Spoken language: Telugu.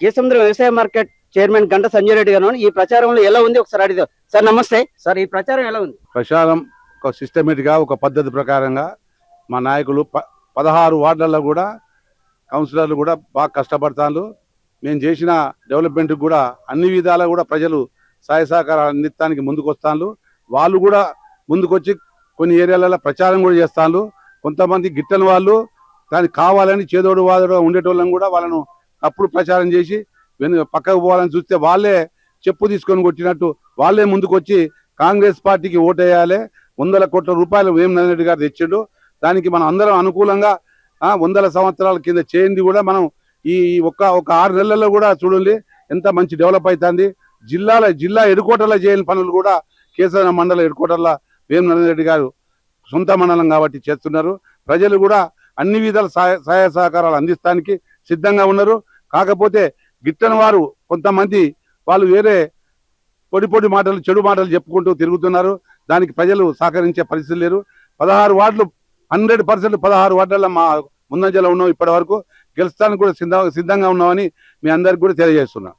కేసముద్రం వ్యవసాయ మార్కెట్ చైర్మన్ గంట సంజయ్ రెడ్డి గారు ఈ ప్రచారంలో ఎలా ఉంది? ఒకసారి అడిగితే సార్ నమస్తే. సార్ ఈ ప్రచారం ఎలా ఉంది? ప్రచారం ఒక సిస్టమేటిక్గా ఒక పద్ధతి ప్రకారంగా మా నాయకులు ప పదహారు వార్డులలో కూడా కౌన్సిలర్లు కూడా బాగా కష్టపడతాను మేము చేసిన డెవలప్మెంట్కి కూడా అన్ని విధాలా కూడా ప్రజలు సహాయ సహకారాలు అందిస్తానికి ముందుకు వస్తాను వాళ్ళు కూడా ముందుకొచ్చి కొన్ని ఏరియాలలో ప్రచారం కూడా చేస్తాను కొంతమంది గిట్టని వాళ్ళు దానికి కావాలని చేదోడు వాదోడు ఉండేటోళ్ళని కూడా వాళ్ళను అప్పుడు ప్రచారం చేసి వెను పక్కకు పోవాలని చూస్తే వాళ్ళే చెప్పు తీసుకొని కొట్టినట్టు వాళ్ళే ముందుకొచ్చి కాంగ్రెస్ పార్టీకి ఓటేయాలి. వందల కోట్ల రూపాయలు వేం రెడ్డి గారు తెచ్చిండు. దానికి మనం అందరం అనుకూలంగా వందల సంవత్సరాల కింద చేయింది కూడా మనం ఈ ఒక్క ఒక ఆరు నెలల్లో కూడా చూడండి ఎంత మంచి డెవలప్ అవుతుంది జిల్లాల జిల్లా ఎడుకోటల్లో చేయని పనులు కూడా కేసర మండల ఎడుకోటల వేం రెడ్డి గారు సొంత మండలం కాబట్టి చేస్తున్నారు. ప్రజలు కూడా అన్ని విధాల సహాయ సహాయ సహకారాలు అందిస్తానికి సిద్ధంగా ఉన్నారు. కాకపోతే గిట్టని వారు కొంతమంది వాళ్ళు వేరే పొడి పొడి మాటలు చెడు మాటలు చెప్పుకుంటూ తిరుగుతున్నారు. దానికి ప్రజలు సహకరించే పరిస్థితి లేరు. పదహారు వార్డులు హండ్రెడ్ పర్సెంట్ పదహారు వార్డుల మా ముందంజలో ఉన్నాం ఇప్పటి వరకు. గెలుస్తానికి కూడా సిద్ధంగా ఉన్నామని మీ అందరికి కూడా తెలియజేస్తున్నాం.